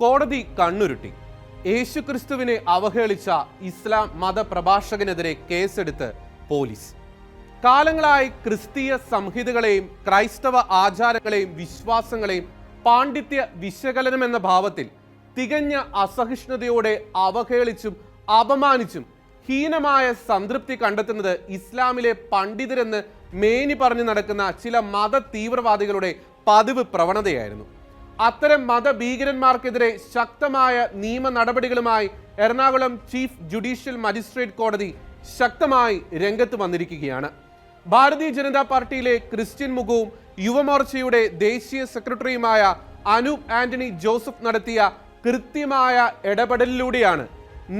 കോടതി കണ്ണുരുട്ടി. യേശുക്രിസ്തുവിനെ അവഹേളിച്ച ഇസ്ലാം മതപ്രഭാഷകനെതിരെ കേസെടുത്ത് പോലീസ്. കാലങ്ങളായി ക്രിസ്തീയ സംഹിതകളെയും ക്രൈസ്തവ ആചാരങ്ങളെയും വിശ്വാസങ്ങളെയും പാണ്ഡിത്യ വിശകലനം എന്ന ഭാവത്തിൽ തികഞ്ഞ അസഹിഷ്ണുതയോടെ അവഹേളിച്ചും അപമാനിച്ചും ഹീനമായ സംതൃപ്തി കണ്ടെത്തുന്നത് ഇസ്ലാമിലെ പണ്ഡിതരെന്ന് മേനി പറഞ്ഞു നടക്കുന്ന ചില മത തീവ്രവാദികളുടെ പതിവ് പ്രവണതയായിരുന്നു. അത്തരം മതഭീകരന്മാർക്കെതിരെ ശക്തമായ നിയമ നടപടികളുമായി എറണാകുളം ചീഫ് ജുഡീഷ്യൽ മജിസ്ട്രേറ്റ് കോടതി ശക്തമായി രംഗത്ത് വന്നിരിക്കുകയാണ്. ഭാരതീയ ജനതാ പാർട്ടിയിലെ ക്രിസ്ത്യൻ മുഖവും യുവമോർച്ചയുടെ ദേശീയ സെക്രട്ടറിയുമായ അനൂപ് ആന്റണി ജോസഫ് നടത്തിയ കൃത്യമായ ഇടപെടലിലൂടെയാണ്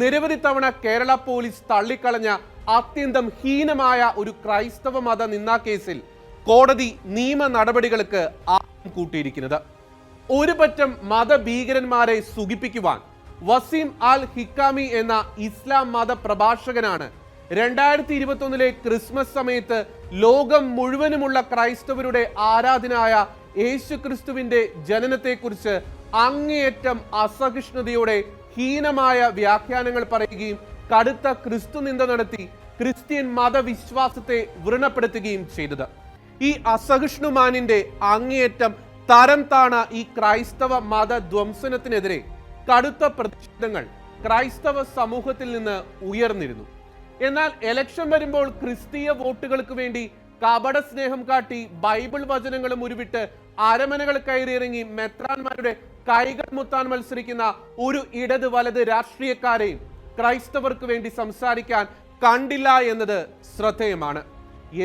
നിരവധി തവണ കേരള പോലീസ് തള്ളിക്കളഞ്ഞ അത്യന്തം ഹീനമായ ഒരു ക്രൈസ്തവ മത നിന്നാ കേസിൽ കോടതി നിയമ നടപടികൾക്ക് ആക്കം കൂട്ടിയിരിക്കുന്നത്. ഒരു പറ്റം മതഭീകരന്മാരെ സുഖിപ്പിക്കുവാൻ വസീം അൽ ഹിക്കാമി എന്ന ഇസ്ലാം മത പ്രഭാഷകനാണ് രണ്ടായിരത്തി ഇരുപത്തൊന്നിലെ ക്രിസ്മസ് സമയത്ത് ലോകം മുഴുവനുമുള്ള ക്രൈസ്തവരുടെ ആരാധനായ യേശു ക്രിസ്തുവിന്റെ ജനനത്തെക്കുറിച്ച് അങ്ങേയറ്റം അസഹിഷ്ണുതയോടെ ഹീനമായ വ്യാഖ്യാനങ്ങൾ പറയുകയും കടുത്ത ക്രിസ്തു നിന്ദ നടത്തി ക്രിസ്ത്യൻ മതവിശ്വാസത്തെ വ്രണപ്പെടുത്തുകയും ചെയ്തത്. ഈ അസഹിഷ്ണുമാനിന്റെ അങ്ങേയറ്റം തരം താണ ഈ ക്രൈസ്തവ മതധ്വംസനത്തിനെതിരെ കടുത്ത പ്രതിഷേധങ്ങൾ ക്രൈസ്തവ സമൂഹത്തിൽ നിന്ന് ഉയർന്നിരുന്നു. എന്നാൽ ഇലക്ഷൻ വരുമ്പോൾ ക്രിസ്തീയ വോട്ടുകൾക്ക് വേണ്ടി കപട സ്നേഹം കാട്ടി ബൈബിൾ വചനങ്ങളും ഉരുവിട്ട് അരമനകൾ കയറിയിറങ്ങി മെത്രാന്മാരുടെ കൈകൾ മുത്താൻ മത്സരിക്കുന്ന ഒരു ഇടത് വലത് രാഷ്ട്രീയക്കാരെയും ക്രൈസ്തവർക്ക് വേണ്ടി സംസാരിക്കാൻ കണ്ടില്ല എന്നത് ശ്രദ്ധേയമാണ്.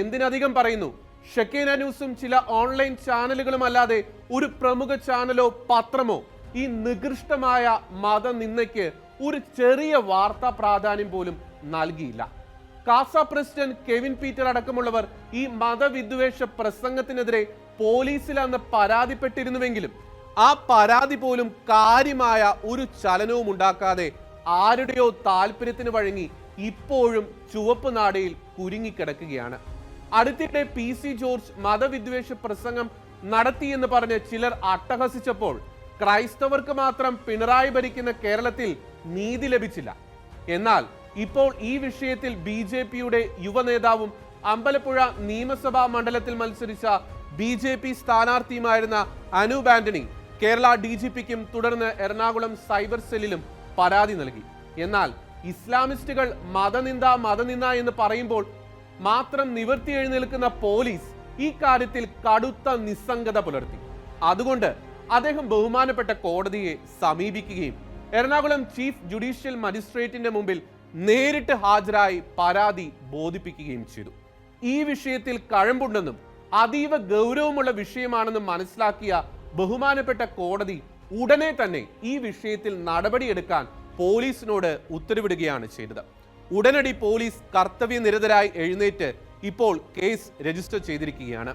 എന്തിനധികം പറയുന്നു? ഷക്കീന ന്യൂസും ചില ഓൺലൈൻ ചാനലുകളും അല്ലാതെ ഒരു പ്രമുഖ ചാനലോ പത്രമോ ഈ നികൃഷ്ടമായ മതനിന്ദയ്ക്ക് ഒരു ചെറിയ വാർത്താ പ്രാധാന്യം പോലും നൽകിയില്ല. കാസ പ്രസിഡന്റ് കെവിൻ പീറ്റർ അടക്കമുള്ളവർ ഈ മതവിദ്വേഷ പ്രസംഗത്തിനെതിരെ പോലീസിൽ അന്ന് പരാതിപ്പെട്ടിരുന്നുവെങ്കിലും ആ പരാതി പോലും കാര്യമായ ഒരു ചലനവും ഉണ്ടാക്കാതെ ആരുടെയോ താല്പര്യത്തിന് വഴങ്ങി ഇപ്പോഴും ചുവപ്പ് നാടയിൽ കുരുങ്ങിക്കിടക്കുകയാണ് അടുത്തിടെ പി സി ജോർജ് മതവിദ്വേഷ പ്രസംഗം നടത്തിയെന്ന് പറഞ്ഞ് ചിലർ അട്ടഹസിച്ചപ്പോൾ ക്രൈസ്തവർക്ക് മാത്രം പിണറായി ഭരിക്കുന്ന കേരളത്തിൽ നീതി ലഭിച്ചില്ല. എന്നാൽ ഇപ്പോൾ ഈ വിഷയത്തിൽ ബി ജെ പിയുടെ യുവനേതാവും അമ്പലപ്പുഴ നിയമസഭാ മണ്ഡലത്തിൽ മത്സരിച്ച ബി ജെ പി സ്ഥാനാർത്ഥിയുമായിരുന്ന അനൂപ് ആന്റണി കേരള ഡി ജി പിക്കും തുടർന്ന് എറണാകുളം സൈബർ സെല്ലിലും പരാതി നൽകി. എന്നാൽ ഇസ്ലാമിസ്റ്റുകൾ മതനിന്ദ മതനിന്ദ എന്ന് പറയുമ്പോൾ മാത്രം നിവർത്തി എഴുന്നേൽക്കുന്ന പോലീസ് ഈ കാര്യത്തിൽ കടുത്ത നിസ്സംഗത പുലർത്തി. അതുകൊണ്ട് അദ്ദേഹം ബഹുമാനപ്പെട്ട കോടതിയെ സമീപിക്കുകയും എറണാകുളം ചീഫ് ജുഡീഷ്യൽ മജിസ്ട്രേറ്റിന്റെ മുമ്പിൽ നേരിട്ട് ഹാജരായി പരാതി ബോധിപ്പിക്കുകയും ചെയ്തു. ഈ വിഷയത്തിൽ കഴമ്പുണ്ടെന്നും അതീവ ഗൗരവമുള്ള വിഷയമാണെന്നും മനസ്സിലാക്കിയ ബഹുമാനപ്പെട്ട കോടതി ഉടനെ തന്നെ ഈ വിഷയത്തിൽ നടപടിയെടുക്കാൻ പോലീസിനോട് ഉത്തരവിടുകയാണ് ചെയ്തത്. ഉടനടി പോലീസ് കർത്തവ്യനിരതരായി എഴുന്നേറ്റ് ഇപ്പോൾ കേസ് രജിസ്റ്റർ ചെയ്തിരിക്കുകയാണ്.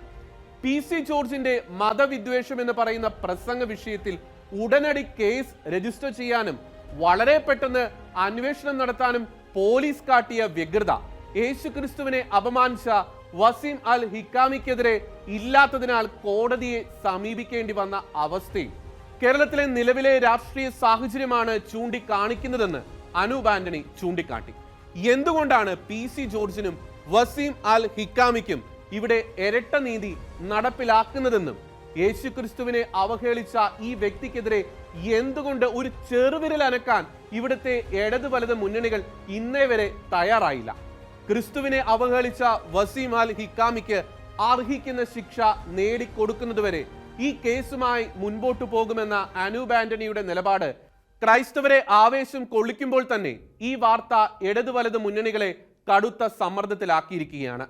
പി സി ജോർജിന്റെ മതവിദ്വേഷം എന്ന് പറയുന്ന പ്രസംഗ വിഷയത്തിൽ ഉടനടി കേസ് രജിസ്റ്റർ ചെയ്യാനും വളരെ പെട്ടെന്ന് അന്വേഷണം നടത്താനും പോലീസ് കാട്ടിയ വ്യഗ്രത. യേശുക്രിസ്തുവിനെ അപമാനിച്ച വസീം അൽ ഹിക്കാമിക്കെതിരെ ഇല്ലാത്തതിനാൽ കോടതിയെ സമീപിക്കേണ്ടി വന്ന അവസ്ഥയും കേരളത്തിലെ നിലവിലെ രാഷ്ട്രീയ സാഹചര്യമാണ് ചൂണ്ടിക്കാണിക്കുന്നതെന്ന് അനൂപ് ആന്റണി ചൂണ്ടിക്കാട്ടി. എന്തുകൊണ്ടാണ് പി സി ജോർജിനും വസീം അൽ ഹിക്കാമിക്കും ഇവിടെ ഇരട്ട നീതി നടപ്പിലാക്കുന്നതെന്നും യേശുക്രിസ്തുവിനെ അവഹേളിച്ച ഈ വ്യക്തിക്കെതിരെ എന്തുകൊണ്ട് ഒരു ചെറുവിരൽ അനക്കാൻ ഇവിടുത്തെ ഇടത് വലത് മുന്നണികൾ ഇന്നേ വരെ തയ്യാറായില്ല? ക്രിസ്തുവിനെ അവഹേളിച്ച വസീം അൽ ഹിക്കാമിക്ക് അർഹിക്കുന്ന ശിക്ഷ നേടിക്കൊടുക്കുന്നതുവരെ ഈ കേസുമായി മുൻപോട്ടു പോകുമെന്ന അനൂപ് ആന്റണിയുടെ നിലപാട് ക്രൈസ്തവരെ ആവേശം കൊള്ളിക്കുമ്പോൾ തന്നെ ഈ വാർത്ത ഇടതു വലത് മുന്നണികളെ കടുത്ത സമ്മർദ്ദത്തിലാക്കിയിരിക്കുകയാണ്.